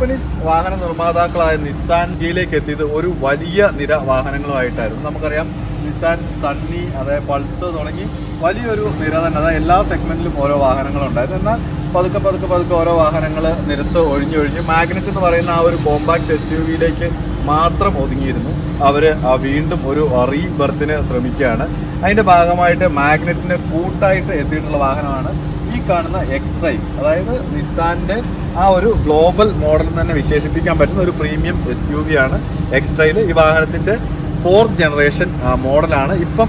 Japanese വാഹന നിർമ്മാതാക്കളായ Nissan ഇന്ത്യയിലേക്ക് എത്തിയത് ഒരു വലിയ നിര വാഹനങ്ങളുമായിട്ടായിരുന്നു. നമുക്കറിയാം നിസാൻ സണ്ണി അതായത് പൾസ് തുടങ്ങി വലിയൊരു നിര തന്നെ. അതായത് എല്ലാ സെഗ്മെന്റിലും ഓരോ വാഹനങ്ങളുണ്ടായിരുന്നു. എന്നാൽ പതുക്കെ പതുക്കെ പതുക്കെ ഓരോ വാഹനങ്ങൾ നിരത്ത് ഒഴിഞ്ഞൊഴിഞ്ഞ് മാഗ്നറ്റ് എന്ന് പറയുന്ന ആ ഒരു കോമ്പാക്ട് എസ് യു വിയിലേക്ക് മാത്രം ഒതുങ്ങിയിരുന്നു. അവർ വീണ്ടും ഒരു റീ ബർത്തിന് ശ്രമിക്കുകയാണ്. അതിന്റെ ഭാഗമായിട്ട് മാഗ്നറ്റിന് കൂട്ടായിട്ട് എത്തിയിട്ടുള്ള വാഹനമാണ് ഈ കാണുന്ന എക്സ്ട്രൈം അതായത് നിസാന്റെ ആ ഒരു ഗ്ലോബൽ മോഡൽ തന്നെ വിശേഷിപ്പിക്കാൻ പറ്റുന്ന ഒരു പ്രീമിയം എസ് യു വി ആണ് എക്സ്ട്രൈൽ ഈ വാഹനത്തിന്റെ ഫോർത്ത് ജനറേഷൻ മോഡലാണ് ഇപ്പം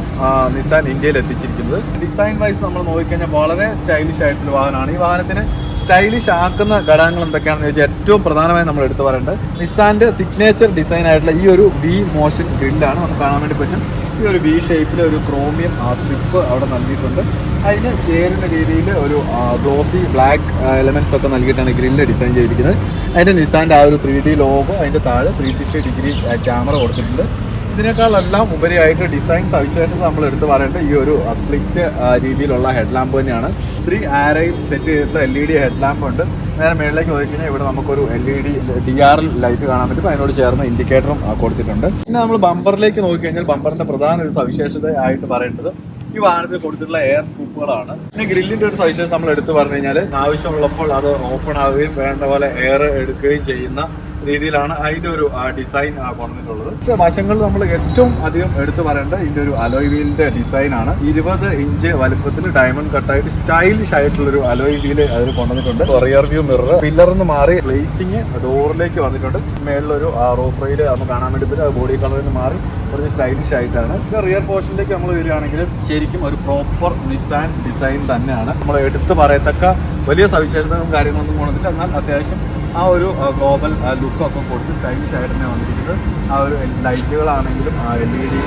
നിസാൻ ഇന്ത്യയിൽ എത്തിച്ചിരിക്കുന്നത്. ഡിസൈൻ വൈസ് നമ്മൾ നോക്കിക്കഴിഞ്ഞാൽ വളരെ സ്റ്റൈലിഷ് ആയിട്ടുള്ള വാഹനമാണ്. ഈ വാഹനത്തിന് സ്റ്റൈലിഷ് ആക്കുന്ന ഘടകങ്ങൾ എന്തൊക്കെയാണെന്ന് ചോദിച്ചാൽ ഏറ്റവും പ്രധാനമായി നമ്മൾ എടുത്തു പറയേണ്ടത് നിസാന്റെ സിഗ്നേച്ചർ ഡിസൈൻ ആയിട്ടുള്ള ഈ ഒരു വി മോഷൻ ഗ്രില്ലാണ് നമുക്ക് കാണാൻ വേണ്ടി പറ്റും. ഈ ഒരു വി ഷേപ്പിൽ ഒരു ക്രോമിയം സ്ലിപ്പ് അവിടെ നൽകിയിട്ടുണ്ട്. അതിന് ചേരുന്ന രീതിയിൽ ഒരു ഗ്ലോസി ബ്ലാക്ക് എലമെന്റ്സ് ഒക്കെ നൽകിയിട്ടാണ് ഗ്രില്ല് ഡിസൈൻ ചെയ്തിരിക്കുന്നത്. അതിന്റെ നിസാന്റെ ആ ഒരു ത്രീ ഡി ലോഗോ അതിന്റെ താഴെ ത്രീ സിക്സ്റ്റി ഡിഗ്രി ക്യാമറ കൊടുത്തിട്ടുണ്ട്. ഇതിനേക്കാളെല്ലാം ഉപരിയായിട്ട് ഡിസൈൻ സവിശേഷത നമ്മൾ എടുത്തു പറയേണ്ടത് ഈ ഒരു സ്പ്ലിറ്റ് രീതിയിലുള്ള ഹെഡ് ലാമ്പ് തന്നെയാണ്. ത്രീ ആരയിൽ സെറ്റ് ചെയ്തിട്ടുള്ള L E D head lamp ഉണ്ട്. നേരെ മേളിലേക്ക് പോയി കഴിഞ്ഞാൽ ഇവിടെ നമുക്കൊരു L E D D R light കാണാൻ പറ്റും. അതിനോട് ചേർന്ന് ഇൻഡിക്കേറ്ററും കൊടുത്തിട്ടുണ്ട്. പിന്നെ നമ്മൾ ബമ്പറിലേക്ക് നോക്കിക്കഴിഞ്ഞാൽ ബമ്പറിന്റെ പ്രധാന ഒരു സവിശേഷത ആയിട്ട് പറയേണ്ടത് ഈ വാഹനത്തിൽ കൊടുത്തിട്ടുള്ള എയർ സ്കൂപ്പുകളാണ് പിന്നെ ഗ്രില്ലിന്റെ ഒരു സവിശേഷത നമ്മൾ എടുത്തു പറഞ്ഞു കഴിഞ്ഞാൽ ആവശ്യമുള്ളപ്പോൾ അത് ഓപ്പൺ ആവുകയും വേണ്ട പോലെ എയർ എടുക്കുകയും ചെയ്യുന്ന രീതിയിലാണ് അതിന്റെ ഒരു ഡിസൈൻ കൊണ്ടുവന്നിട്ടുള്ളത് പക്ഷേ വശങ്ങൾ നമ്മൾ ഏറ്റവും അധികം എടുത്തു പറയേണ്ട ഇതിന്റെ ഒരു അലോയ് വീലിന്റെ ഡിസൈൻ ആണ്. ഇരുപത് ഇഞ്ച് വലുപ്പത്തിൽ ഡയമണ്ട് കട്ടായിട്ട് സ്റ്റൈലിഷ് ആയിട്ടുള്ള ഒരു അലോയ് വീൽ അതിൽ കൊണ്ടുവന്നിട്ടുണ്ട്. റിയർ വ്യൂ മിറർ പില്ലർന്ന് മാറി പ്ലേസിങ് ഡോറിലേക്ക് വന്നിട്ടുണ്ട്. മേളിലൊരു റോഫ് റൈഡ് നമുക്ക് കാണാൻ വേണ്ടി പറ്റും. ബോഡി കളറിൽ നിന്ന് മാറി കുറച്ച് സ്റ്റൈലിഷ് ആയിട്ടാണ്. റിയർ പോർഷനിലേക്ക് നമ്മൾ വരികയാണെങ്കിൽ ശരിക്കും ഒരു പ്രോപ്പർ നിസാൻ ഡിസൈൻ തന്നെയാണ്. നമ്മൾ എടുത്തു പറയത്തക്ക വലിയ സവിശേഷതകളും കാര്യങ്ങളൊന്നും കൊണ്ടില്ല എന്നാൽ അത്യാവശ്യം ആ ഒരു ഗ്ലോബൽ ലുക്കൊക്കെ കൊടുത്ത് സ്റ്റൈലിഷ് ആയിട്ട് തന്നെ വന്നിരിക്കുന്നത്. ആ ഒരു ലൈറ്റുകളാണെങ്കിലും L E D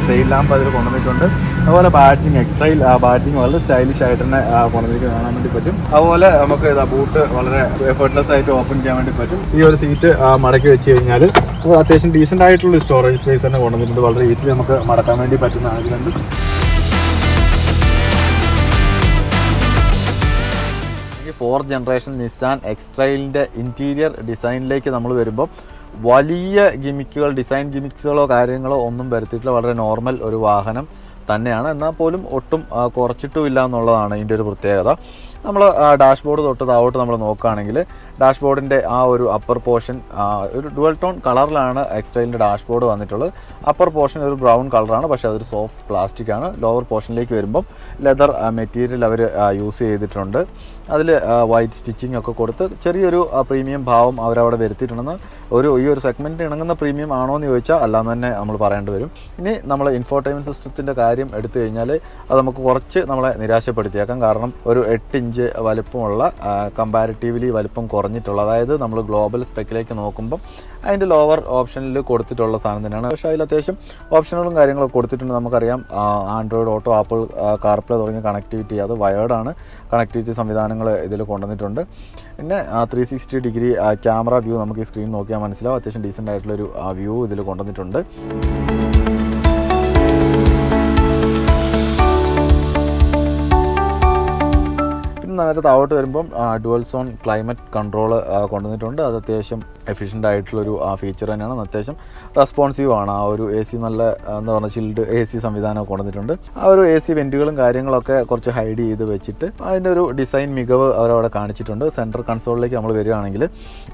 style lamp അതിൽ കൊണ്ടുവന്നിട്ടുണ്ട്. അതുപോലെ ബാറ്റിംഗ് എക്സ്ട്രൈൽ ബാറ്റിംഗ് വളരെ സ്റ്റൈലിഷ് ആയിട്ട് തന്നെ കൊണ്ടുവന്നിട്ട് കാണാൻ വേണ്ടി പറ്റും. അതുപോലെ നമുക്ക് ഇതാ ബൂട്ട് വളരെ എഫേർട്ട്ലെസ് ആയിട്ട് ഓപ്പൺ ചെയ്യാൻ വേണ്ടി പറ്റും. ഈ ഒരു സീറ്റ് മടക്കി വെച്ച് കഴിഞ്ഞാൽ അത്യാവശ്യം ഡീസന്റ് ആയിട്ടുള്ള സ്റ്റോറേജ് സ്പേസ് തന്നെ കൊണ്ടുവന്നിട്ടുണ്ട്. വളരെ ഈസിലി നമുക്ക് മടക്കാൻ വേണ്ടി പറ്റുന്ന ആഗ്രഹമുണ്ട്. ഫോർത്ത് ജനറേഷൻ നിസാൻ എക്സ്ട്രൈലിന്റെ ഇന്റീരിയർ ഡിസൈനിലേക്ക് നമ്മൾ വരുമ്പോൾ വലിയ ഗിമിക്കുകൾ ഡിസൈൻ ഗിമിക്സുകളോ കാര്യങ്ങളോ ഒന്നും വരുത്തിയിട്ടുള്ള വളരെ നോർമൽ ഒരു വാഹനം തന്നെയാണ്. എന്നാൽ പോലും ഒട്ടും കുറച്ചിട്ടുമില്ല എന്നുള്ളതാണ് ഇതിന്റെ ഒരു പ്രത്യേകത. നമ്മൾ ഡാഷ്ബോർഡ് തൊട്ട് താഴോട്ട് നമ്മൾ നോക്കുകയാണെങ്കിൽ ഡാഷ്ബോർഡിന്റെ ആ ഒരു അപ്പർ പോർഷൻ ഒരു ഡുവൽ ടോൺ കളറിലാണ് എക്സ്റ്റൈലിന്റെ ഡാഷ്ബോർഡ് വന്നിട്ടുള്ളത്. അപ്പർ പോർഷൻ ഒരു ബ്രൗൺ കളറാണ് പക്ഷേ അതൊരു സോഫ്റ്റ് പ്ലാസ്റ്റിക് ആണ്. ലോവർ പോർഷനിലേക്ക് വരുമ്പം ലെതർ മെറ്റീരിയൽ അവർ യൂസ് ചെയ്തിട്ടുണ്ട്. അതിൽ വൈറ്റ് സ്റ്റിച്ചിങ് ഒക്കെ കൊടുത്ത് ചെറിയൊരു പ്രീമിയം ഭാവം അവരവിടെ വരുത്തിയിട്ടുണ്ടെന്ന് ഒരു ഈ ഒരു സെഗ്മെന്റ് ഇണങ്ങുന്ന പ്രീമിയം ആണോ എന്ന് ചോദിച്ചാൽ അല്ലാന്ന് തന്നെ നമ്മൾ പറയേണ്ടി വരും. ഇനി നമ്മൾ ഇൻഫോർടൈൻമെന്റ് സിസ്റ്റത്തിന്റെ കാര്യം എടുത്തു കഴിഞ്ഞാൽ അത് നമുക്ക് കുറച്ച് നമ്മളെ നിരാശപ്പെടുത്തിയേക്കാം. കാരണം ഒരു എട്ട് ഇഞ്ച് വലുപ്പമുള്ള കമ്പാരിറ്റീവ്ലി വലുപ്പം കുറഞ്ഞിട്ടുള്ള അതായത് നമ്മൾ ഗ്ലോബൽ സ്പെക്കിലേക്ക് നോക്കുമ്പം അതിന്റെ ലോവർ ഓപ്ഷനിൽ കൊടുത്തിട്ടുള്ള സാധനം തന്നെയാണ്. പക്ഷേ അതിൽ അത്യാവശ്യം ഓപ്ഷനുകളും കാര്യങ്ങളൊക്കെ കൊടുത്തിട്ടുണ്ട്. നമുക്കറിയാം ആൻഡ്രോയിഡ് ഓട്ടോ ആപ്പിൾ കാർപ്ലേ തുടങ്ങിയ കണക്ടിവിറ്റി അത് വയേർഡാണ് കണക്ടിവിറ്റി സംവിധാനങ്ങൾ ഇതിൽ കൊണ്ടുവന്നിട്ടുണ്ട്. പിന്നെ three sixty degree camera view നമുക്ക് ഈ സ്ക്രീൻ നോക്കിയാൽ മനസ്സിലാവും. അത്യാവശ്യം ഡീസന്റ് ആയിട്ടുള്ളൊരു വ്യൂ ഇതിൽ കൊണ്ടുവന്നിട്ടുണ്ട്. നേരെ താഴോട്ട് വരുമ്പം ഡുവൽ സോൺ ക്ലൈമറ്റ് കൺട്രോൾ കൊണ്ടുവന്നിട്ടുണ്ട്. അത് അത്യാവശ്യം എഫിഷ്യന്റ് ആയിട്ടുള്ളൊരു ഫീച്ചർ തന്നെയാണ്. അത്യാവശ്യം റെസ്പോൺസീവ് ആണ്. ആ ഒരു എ സി നല്ല എന്താ പറയുക ചിൽഡ് എ സി സംവിധാനം കൊണ്ടുവന്നിട്ടുണ്ട്. ആ ഒരു എ സി വെന്റുകളും കാര്യങ്ങളൊക്കെ കുറച്ച് ഹൈഡ് ചെയ്ത് വെച്ചിട്ട് അതിന്റെ ഒരു ഡിസൈൻ മികവ് അവരവിടെ കാണിച്ചിട്ടുണ്ട്. സെൻട്രൽ കൺസോളിലേക്ക് നമ്മൾ വരികയാണെങ്കിൽ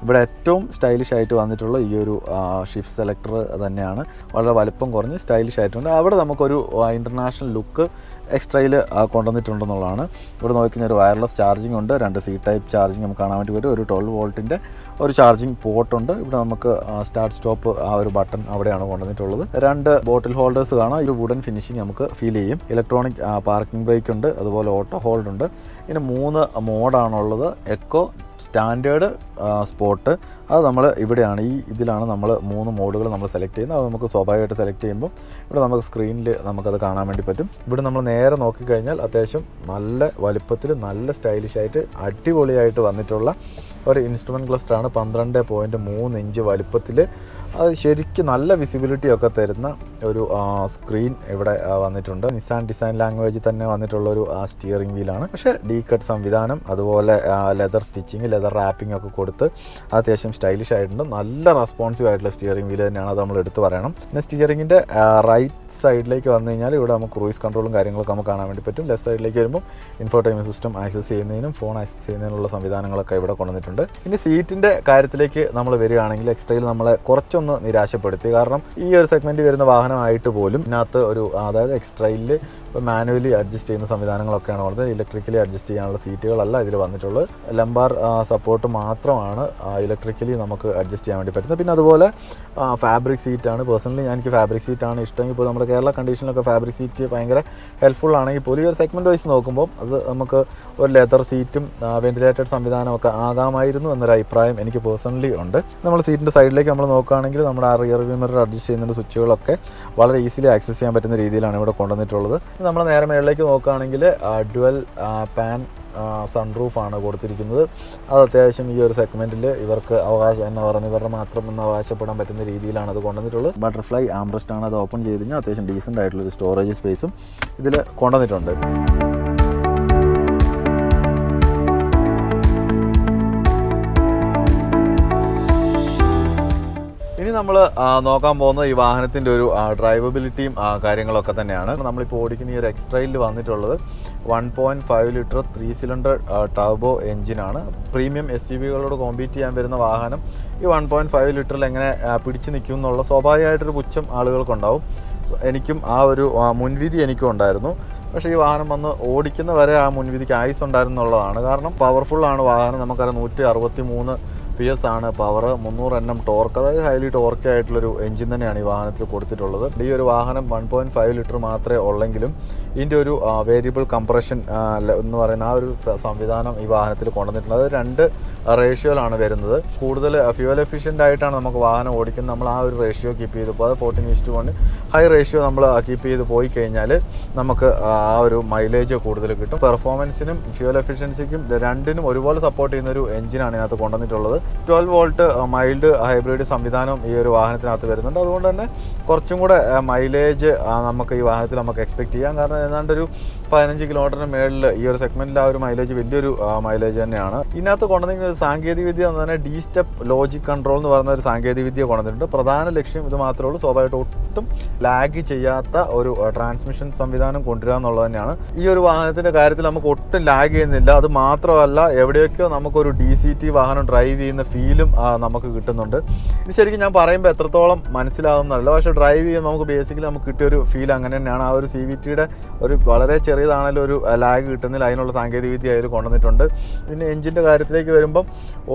ഇവിടെ ഏറ്റവും സ്റ്റൈലിഷ് ആയിട്ട് വന്നിട്ടുള്ള ഈ ഒരു ഷിഫ്റ്റ് സെലക്ടർ തന്നെയാണ്. വളരെ വലുപ്പം കുറഞ്ഞ് സ്റ്റൈലിഷ് ആയിട്ടുണ്ട്. അവിടെ നമുക്കൊരു ഇന്റർനാഷണൽ ലുക്ക് എക്സ്ട്രയിൽ കൊണ്ടുവന്നിട്ടുണ്ടെന്നുള്ളതാണ്. ഇവിടെ നോക്കിക്കഴിഞ്ഞാൽ ഒരു വയർലെസ് ചാർജിംഗ് ഉണ്ട് രണ്ട് സി ടൈപ്പ് ചാർജിംഗ് നമുക്ക് കാണാൻ വേണ്ടി വരും ഒരു ട്വൽവ് വോൾട്ടിന്റെ ഒരു ചാർജിങ് പോർട്ടുണ്ട് ഇവിടെ നമുക്ക് സ്റ്റാർട്ട് സ്റ്റോപ്പ് ആ ഒരു ബട്ടൺ അവിടെയാണ് കൊണ്ടുവന്നിട്ടുള്ളത്. രണ്ട് ബോട്ടിൽ ഹോൾഡേഴ്സ് കാണാം. ഒരു വുഡൻ ഫിനിഷിംഗ് നമുക്ക് ഫീൽ ചെയ്യും. ഇലക്ട്രോണിക് പാർക്കിംഗ് ബ്രേക്ക് ഉണ്ട് അതുപോലെ ഓട്ടോ ഹോൾഡ് ഉണ്ട്. ഇനി മൂന്ന് മോഡാണുള്ളത് എക്കോ സ്റ്റാൻഡേർഡ് സ്പോട്ട് അത് നമ്മൾ ഇവിടെയാണ്. ഈ ഇതിലാണ് നമ്മൾ മൂന്ന് മോഡുകൾ നമ്മൾ സെലക്ട് ചെയ്യുന്നത്. അത് നമുക്ക് സ്വാഭാവികമായിട്ട് സെലക്ട് ചെയ്യുമ്പോൾ ഇവിടെ നമുക്ക് സ്ക്രീനിൽ നമുക്കത് കാണാൻ വേണ്ടി പറ്റും. ഇവിടെ നമ്മൾ നേരെ നോക്കിക്കഴിഞ്ഞാൽ അത്യാവശ്യം നല്ല വലുപ്പത്തിൽ നല്ല സ്റ്റൈലിഷ് ആയിട്ട് അടിപൊളിയായിട്ട് വന്നിട്ടുള്ള ഒരു ഇൻസ്ട്രുമെന്റ് ക്ലസ്റ്ററാണ് പന്ത്രണ്ട് പോയിന്റ് മൂന്ന് ഇഞ്ച് വലുപ്പത്തിൽ അത് ശരിക്കും നല്ല വിസിബിലിറ്റി ഒക്കെ തരുന്ന ഒരു സ്ക്രീൻ ഇവിടെ വന്നിട്ടുണ്ട്. നിസാൻ ഡിസൈൻ ലാംഗ്വേജ് തന്നെ വന്നിട്ടുള്ള ഒരു സ്റ്റിയറിംഗ് വീലാണ് പക്ഷേ ഡീ കട്ട് സംവിധാനം അതുപോലെ ലെതർ സ്റ്റിച്ചിങ് ലെതർ റാപ്പിംഗ് ഒക്കെ കൊടുത്ത് അത്യാവശ്യം സ്റ്റൈലിഷ് ആയിട്ടുണ്ട്. നല്ല റെസ്പോൺസീവ് ആയിട്ടുള്ള സ്റ്റിയറിംഗ് വീൽ തന്നെയാണ് അത് നമ്മൾ എടുത്തു പറയണം. പിന്നെ സ്റ്റിയറിംഗിന്റെ റൈറ്റ് സൈഡിലേക്ക് വന്നു കഴിഞ്ഞാൽ ഇവിടെ നമുക്ക് ക്രൂയിസ് കൺട്രോളും കാര്യങ്ങളൊക്കെ നമുക്ക് കാണാൻ വേണ്ടി പറ്റും. ലെഫ്റ്റ് സൈഡിലേക്ക് വരുമ്പോൾ ഇൻഫോർട്ടൈൻമെന്റ് സിസ്റ്റം ആക്സസ് ചെയ്യുന്നതിനും ഫോൺ ആക്സസ് ചെയ്യുന്നതിനുള്ള സംവിധാനങ്ങളൊക്കെ ഇവിടെ കൊണ്ടുവന്നിട്ടുണ്ട്. ഇനി സീറ്റിന്റെ കാര്യത്തിലേക്ക് നമ്മൾ വരികയാണെങ്കിൽ എക്സ്ട്രയിൽ നമ്മളെ കുറച്ചൊന്ന് നിരാശപ്പെടുത്തി. കാരണം ഈ ഒരു സെഗ്മെന്റ് വരുന്ന വാഹനമായിട്ട് പോലും ഇതിനകത്ത് ഒരു അതായത് എക്സ്ട്രയിൽ ഇപ്പോൾ മാനുവലി അഡ്ജസ്റ്റ് ചെയ്യുന്ന സംവിധാനങ്ങളൊക്കെയാണ് ഉള്ളത് ഇലക്ട്രിക്കലി അഡ്ജസ്റ്റ് ചെയ്യാനുള്ള സീറ്റുകളല്ല ഇതിൽ വന്നിട്ടുള്ളത്. ലംബാർ സപ്പോർട്ട് മാത്രമാണ് ഇലക്ട്രിക്കലി നമുക്ക് അഡ്ജസ്റ്റ് ചെയ്യാൻ വേണ്ടി പറ്റുന്നത്. പിന്നെ അതുപോലെ ഫാബ്രിക് സീറ്റാണ് പേഴ്സണലി ഞാൻ എനിക്ക് ഫാബ്രിക് സീറ്റാണ് ഇഷ്ടമെങ്കിൽ ഇപ്പോൾ നമ്മുടെ കേരള കണ്ടീഷനിലൊക്കെ ഫാബ്രിക് സീറ്റ് ഭയങ്കര ഹെൽപ്ഫുൾ ആണെങ്കിൽ പോലും ഈ ഒരു സെഗ്മെന്റ് വൈസ് നോക്കുമ്പോൾ അത് നമുക്ക് ഒരു ലെതർ സീറ്റും വെന്റിലേറ്റഡ് സംവിധാനമൊക്കെ ആകാമായിരുന്നു എന്നൊരു അഭിപ്രായം എനിക്ക് പേഴ്സണലി ഉണ്ട്. നമ്മൾ സീറ്റിന്റെ സൈഡിലേക്ക് നമ്മൾ നോക്കുകയാണെങ്കിൽ നമ്മുടെ ആ റിയർ വ്യൂമറിൽ അഡ്ജസ്റ്റ് ചെയ്യുന്ന സ്വിച്ചുകളൊക്കെ വളരെ ഈസിലി ആക്സസ് ചെയ്യാൻ പറ്റുന്ന രീതിയിലാണ് ഇവിടെ കൊണ്ടുവന്നിട്ടുള്ളത്. നമ്മൾ നേരെ മേളിലേക്ക് നോക്കുകയാണെങ്കിൽ ഡുവൽ പാൻ സൺ ആണ് കൊടുത്തിരിക്കുന്നത്. അത് അത്യാവശ്യം ഈ ഒരു സെഗ്മെന്റിൽ ഇവർക്ക് അവകാശം എന്ന് പറയുന്നത് ഇവരുടെ മാത്രം എന്ന് അവകാശപ്പെടാൻ പറ്റുന്ന രീതിയിലാണ് അത് കൊണ്ടുവന്നിട്ടുള്ളത്. ബട്ടർഫ്ലൈ ആംബ്രസ്റ്റ് ആണ് അത് ഓപ്പൺ ചെയ്ത് കഴിഞ്ഞാൽ അത്യാവശ്യം ഡീസന്റ് ആയിട്ടുള്ള ഒരു സ്റ്റോറേജ് സ്പേസും ഇതിൽ കൊണ്ടുവന്നിട്ടുണ്ട്. നമ്മൾ നോക്കാൻ പോകുന്നത് ഈ വാഹനത്തിന്റെ ഒരു ഡ്രൈവബിലിറ്റിയും കാര്യങ്ങളൊക്കെ തന്നെയാണ്. നമ്മളിപ്പോൾ ഓടിക്കുന്ന ഈ ഒരു എക്സ്ട്രയിൽ വന്നിട്ടുള്ളത് one point five litre three cylinder turbo എഞ്ചിനാണ് പ്രീമിയം എസ് യു വികളോട് കോമ്പീറ്റ് ചെയ്യാൻ വരുന്ന വാഹനം. ഈ വൺ പോയിന്റ് ഫൈവ് ലിറ്ററിൽ എങ്ങനെ പിടിച്ചു നിൽക്കും എന്നുള്ള സ്വാഭാവികമായിട്ടൊരു പുച്ഛം ആളുകൾക്കുണ്ടാവും. എനിക്കും ആ ഒരു മുൻവിധി എനിക്കും ഉണ്ടായിരുന്നു. പക്ഷേ ഈ വാഹനം വന്ന് ഓടിക്കുന്ന വരെ ആ മുൻവിധിക്ക് ആയുസ് ഉണ്ടായിരുന്നുള്ളതാണ്. കാരണം പവർഫുള്ളാണ് വാഹനം. നമുക്കറിയാം നൂറ്റി അറുപത്തി മൂന്ന് പി എസ് ആണ് പവർ മുന്നൂറ് എൻ എം ടോർക്ക് അതായത് ഹൈലി ടോർക്ക് ആയിട്ടുള്ളൊരു എഞ്ചിൻ തന്നെയാണ് ഈ വാഹനത്തിൽ കൊടുത്തിട്ടുള്ളത്. ഈ ഒരു വാഹനം വൺ പോയിന്റ് ഫൈവ് ലിറ്റർ മാത്രമേ ഉള്ളെങ്കിലും ഇതിന്റെ ഒരു വേരിയബിൾ കംപ്രഷൻ എന്ന് പറയുന്ന ആ ഒരു സംവിധാനം ഈ വാഹനത്തിൽ കൊണ്ടുവന്നിട്ടുണ്ട്. അത് രണ്ട് റേഷ്യോയിലാണ് വരുന്നത്. കൂടുതൽ ഫ്യൂവൽ എഫിഷ്യന്റ് ആയിട്ടാണ് നമുക്ക് വാഹനം ഓടിക്കുന്നത്. നമ്മൾ ആ ഒരു റേഷ്യോ കീപ്പ് ചെയ്തപ്പോൾ അത് fourteen is to one high ratio നമ്മൾ കീപ്പ് ചെയ്ത് പോയി കഴിഞ്ഞാൽ നമുക്ക് ആ ഒരു മൈലേജ് കൂടുതൽ കിട്ടും. പെർഫോമൻസിനും ഫ്യൂൽ എഫിഷ്യൻസിക്കും രണ്ടിനും ഒരുപോലെ സപ്പോർട്ട് ചെയ്യുന്ന ഒരു എഞ്ചിനാണ് ഇതിനകത്ത് കൊണ്ടുവന്നിട്ടുള്ളത്. ട്വൽവ് വോൾട്ട് മൈൽഡ് ഹൈബ്രിഡ് സംവിധാനം ഈ ഒരു വാഹനത്തിനകത്ത് വരുന്നുണ്ട്. അതുകൊണ്ട് തന്നെ കുറച്ചും കൂടെ മൈലേജ് നമുക്ക് ഈ വാഹനത്തിൽ നമുക്ക് എക്സ്പെക്ട് ചെയ്യാം. കാരണം ഏതാണ്ട് ഒരു പതിനഞ്ച് കിലോമീറ്ററിന് മേളിൽ ഈ ഒരു സെഗ്മെന്റിൽ ആ ഒരു മൈലേജ് വലിയൊരു മൈലേജ് തന്നെയാണ്. ഇതിനകത്ത് കൊണ്ടുവന്നിരിക്കുന്ന ഒരു സാങ്കേതിക വിദ്യ എന്ന് പറഞ്ഞാൽ ഡി സ്റ്റെപ്പ് ലോജിക് കൺട്രോൾ എന്ന് പറയുന്ന ഒരു സാങ്കേതിക വിദ്യ കൊണ്ടുവന്നിട്ടുണ്ട്. പ്രധാന ലക്ഷ്യം ഇത് മാത്രമേ ഉള്ളൂ. സ്വാഭാവികമായിട്ട് ഒട്ടും ലാഗ് ചെയ്യാത്ത ഒരു ട്രാൻസ്മിഷൻ സംവിധാനം കൊണ്ടുവരിക എന്നുള്ളത് തന്നെയാണ്. ഈ ഒരു വാഹനത്തിന്റെ കാര്യത്തിൽ നമുക്ക് ഒട്ടും ലാഗ് ചെയ്യുന്നില്ല. അത് മാത്രമല്ല എവിടെയൊക്കെയോ നമുക്കൊരു ഡി സി ടി വാഹനം ഡ്രൈവ് ചെയ്യുന്ന ഫീലും നമുക്ക് കിട്ടുന്നുണ്ട്. ഇത് ശരിക്കും ഞാൻ പറയുമ്പോൾ എത്രത്തോളം മനസ്സിലാവുന്നതല്ല പക്ഷേ ഡ്രൈവ് ചെയ്യുമ്പോൾ നമുക്ക് ബേസിക്കലി നമുക്ക് കിട്ടിയ ഒരു ഫീൽ അങ്ങനെ തന്നെയാണ്. ആ ഒരു സി വി ടിയുടെ ഒരു വളരെ ചെറിയതാണെങ്കിലും ഒരു ലാഗ് കിട്ടുന്നില്ല അതിനുള്ള സാങ്കേതിക വിദ്യ അതിൽ കൊണ്ടുവന്നിട്ടുണ്ട്. പിന്നെ എഞ്ചിന്റെ കാര്യത്തിലേക്ക് വരുമ്പം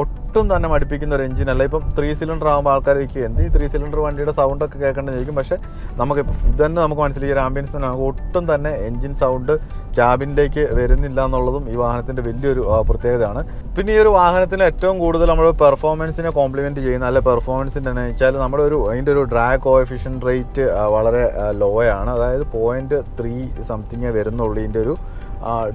ഒട്ടും തന്നെ മടിപ്പിക്കുന്ന ഒരു എഞ്ചിനല്ല. ഇപ്പം ത്രീ സിലിണ്ടർ ആകുമ്പോൾ ആൾക്കാർ വയ്ക്കുക എന്ത് ഈ ത്രീ സിലിണ്ടർ വണ്ടിയുടെ സൗണ്ടൊക്കെ കേൾക്കേണ്ടത് ചോദിക്കും. പക്ഷേ നമുക്ക് ഇത് തന്നെ നമുക്ക് മനസ്സിലായി. ഒരു ആംബിയൻസ് തന്നെ ഒട്ടും തന്നെ എൻജിൻ സൗണ്ട് ക്യാബിനിലേക്ക് വരുന്നില്ല എന്നുള്ളതും ഈ വാഹനത്തിന്റെ വലിയൊരു പ്രത്യേകതയാണ്. പിന്നെ ഈ ഒരു വാഹനത്തിന് ഏറ്റവും കൂടുതൽ നമ്മൾ പെർഫോമൻസിനെ കോംപ്ലിമെന്റ് ചെയ്യുന്ന അല്ലെ പെർഫോമൻസിന്റെ എന്ന് വെച്ചാൽ നമ്മുടെ ഒരു അതിന്റെ ഒരു ഡ്രാഗ് കോഎഫിഷ്യൻ റേറ്റ് വളരെ ലോ ആണ്. അതായത് പോയിന്റ് ത്രീ സംതിങ്ങേ വരുന്നുള്ളൂ ഇതിന്റെ ഒരു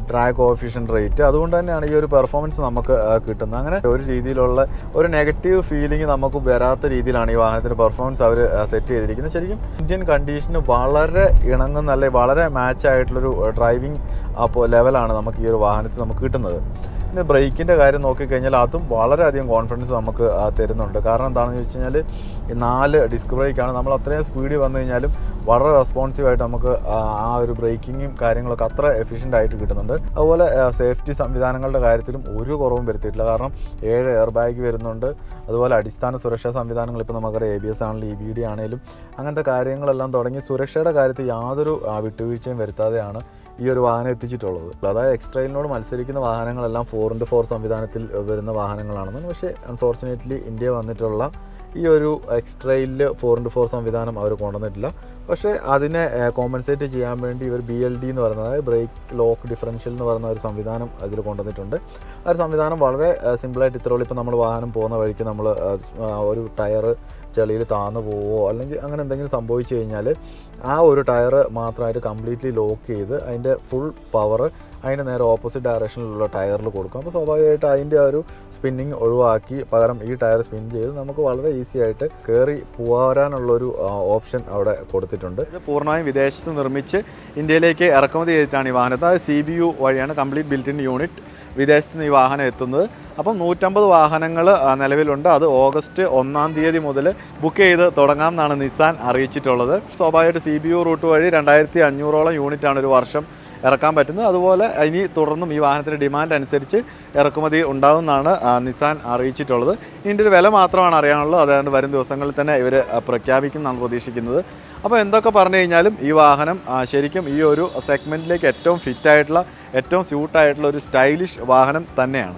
ഡ്രാഗ് കോഫിഷ്യൻ റേറ്റ് അതുകൊണ്ട് തന്നെയാണ് ഈ ഒരു പെർഫോമൻസ് നമുക്ക് കിട്ടുന്നത്. അങ്ങനെ ഒരു രീതിയിലുള്ള ഒരു നെഗറ്റീവ് ഫീലിംഗ് നമുക്ക് വരാത്ത രീതിയിലാണ് ഈ വാഹനത്തിന്റെ പെർഫോമൻസ് അവർ സെറ്റ് ചെയ്തിരിക്കുന്നത്. ശരിക്കും ഇന്ത്യൻ കണ്ടീഷന് വളരെ ഇണങ്ങുന്ന അല്ലെങ്കിൽ വളരെ മാച്ച് ആയിട്ടുള്ളൊരു ഡ്രൈവിംഗ് അപ്പോൾ ലെവലാണ് നമുക്ക് ഈ ഒരു വാഹനത്തിൽ നമുക്ക് കിട്ടുന്നത്. പിന്നെ ബ്രേക്കിന്റെ കാര്യം നോക്കിക്കഴിഞ്ഞാൽ അതും വളരെയധികം കോൺഫിഡൻസ് നമുക്ക് തരുന്നുണ്ട്. കാരണം എന്താണെന്ന് ചോദിച്ചു കഴിഞ്ഞാൽ നാല് ഡിസ്ക് ബ്രേക്കാണ് നമ്മൾ അത്രയും സ്പീഡിൽ വന്നു കഴിഞ്ഞാലും വളരെ റെസ്പോൺസീവായിട്ട് നമുക്ക് ആ ഒരു ബ്രേക്കിങ്ങും കാര്യങ്ങളൊക്കെ അത്ര എഫിഷ്യന്റ് ആയിട്ട് കിട്ടുന്നുണ്ട്. അതുപോലെ സേഫ്റ്റി സംവിധാനങ്ങളുടെ കാര്യത്തിലും ഒരു കുറവും വരുത്തിയിട്ടില്ല. കാരണം ഏഴ് എയർ ബാഗ് വരുന്നുണ്ട്. അതുപോലെ അടിസ്ഥാന സുരക്ഷാ സംവിധാനങ്ങൾ ഇപ്പോൾ നമുക്കറിയാം. എ ബി എസ് ആണെങ്കിലും ഇ ബി ഡി ആണെങ്കിലും അങ്ങനത്തെ കാര്യങ്ങളെല്ലാം തുടങ്ങി സുരക്ഷയുടെ കാര്യത്തിൽ യാതൊരു വിട്ടുവീഴ്ചയും വരുത്താതെയാണ് ഈ ഒരു വാഹനം എത്തിച്ചിട്ടുള്ളത്. അതായത് എക്സ്ട്രയിലിനോട് മത്സരിക്കുന്ന വാഹനങ്ങളെല്ലാം ഫോർ ഇന്റു ഫോർ സംവിധാനത്തിൽ വരുന്ന വാഹനങ്ങളാണെന്ന് പക്ഷേ അൺഫോർച്ചുനേറ്റ്ലി ഇന്ത്യ വന്നിട്ടുള്ള ഈ ഒരു എക്സ്ട്രയിൽ ഫോർ ഇന്റു ഫോർ സംവിധാനം അവർ കൊണ്ടുവന്നിട്ടില്ല. പക്ഷേ അതിനെ കോമ്പൻസേറ്റ് ചെയ്യാൻ വേണ്ടി ഇവർ ബി എൽ ഡി എന്ന് പറയുന്നത് അതായത് ബ്രേക്ക് ലോക്ക് ഡിഫറൻഷ്യൽ എന്ന് പറയുന്ന ഒരു സംവിധാനം അതിൽ കൊണ്ടുവന്നിട്ടുണ്ട്. ആ ഒരു സംവിധാനം വളരെ സിമ്പിളായിട്ട് ഇത്രയുള്ളൂ. ഇപ്പോൾ നമ്മൾ വാഹനം പോകുന്ന വഴിക്ക് നമ്മൾ ഒരു ടയർ ചെളിയിൽ താന്നു പോവോ അല്ലെങ്കിൽ അങ്ങനെ എന്തെങ്കിലും സംഭവിച്ചു കഴിഞ്ഞാൽ ആ ഒരു ടയർ മാത്രമായിട്ട് കംപ്ലീറ്റ്ലി ലോക്ക് ചെയ്ത് അതിന്റെ ഫുൾ പവർ അതിന്റെ നേരെ ഓപ്പോസിറ്റ് ഡയറക്ഷനിലുള്ള ടയറിൽ കൊടുക്കും. അപ്പോൾ സ്വാഭാവികമായിട്ട് അതിന്റെ ആ ഒരു സ്പിന്നിങ് ഒഴിവാക്കി പകരം ഈ ടയർ സ്പിൻ ചെയ്ത് നമുക്ക് വളരെ ഈസി ആയിട്ട് കയറി പോരാനുള്ളൊരു ഓപ്ഷൻ അവിടെ കൊടുത്തിട്ടുണ്ട്. ഇത് പൂർണമായും വിദേശത്ത് നിർമ്മിച്ച് ഇന്ത്യയിലേക്ക് ഇറക്കുമതി ചെയ്തിട്ടാണ് ഈ വാഹനത്തെ. അത് സി ബി യു വഴിയാണ് കംപ്ലീറ്റ് ബിൽറ്റ് ഇൻ യൂണിറ്റ് വിദേശത്ത് നിന്ന് ഈ വാഹനം എത്തുന്നത്. അപ്പം നൂറ്റമ്പത് വാഹനങ്ങൾ നിലവിലുണ്ട്. അത് ഓഗസ്റ്റ് ഒന്നാം തീയതി മുതൽ ബുക്ക് ചെയ്ത് തുടങ്ങാം എന്നാണ് നിസാൻ അറിയിച്ചിട്ടുള്ളത്. സ്വാഭാവികമായിട്ട് സി ബി യു റൂട്ട് വഴി രണ്ടായിരത്തി അഞ്ഞൂറോളം യൂണിറ്റാണ് ഒരു വർഷം ഇറക്കാൻ പറ്റുന്നത്. അതുപോലെ ഇനി തുടർന്നും ഈ വാഹനത്തിന്റെ ഡിമാൻഡ് അനുസരിച്ച് ഇറക്കുമതി ഉണ്ടാകുമെന്നാണ് നിസാൻ അറിയിച്ചിട്ടുള്ളത്. ഇതിന്റെ ഒരു വില മാത്രമാണ് അറിയാനുള്ളത്. അതുകൊണ്ട് വരും ദിവസങ്ങളിൽ തന്നെ ഇവർ പ്രഖ്യാപിക്കുമെന്നാണ് പ്രതീക്ഷിക്കുന്നത്. അപ്പോൾ എന്തൊക്കെ പറഞ്ഞു കഴിഞ്ഞാലും ഈ വാഹനം ശരിക്കും ഈ ഒരു സെഗ്മെന്റിലേക്ക് ഏറ്റവും ഫിറ്റായിട്ടുള്ള ഏറ്റവും സ്യൂട്ടായിട്ടുള്ള ഒരു സ്റ്റൈലിഷ് വാഹനം തന്നെയാണ്.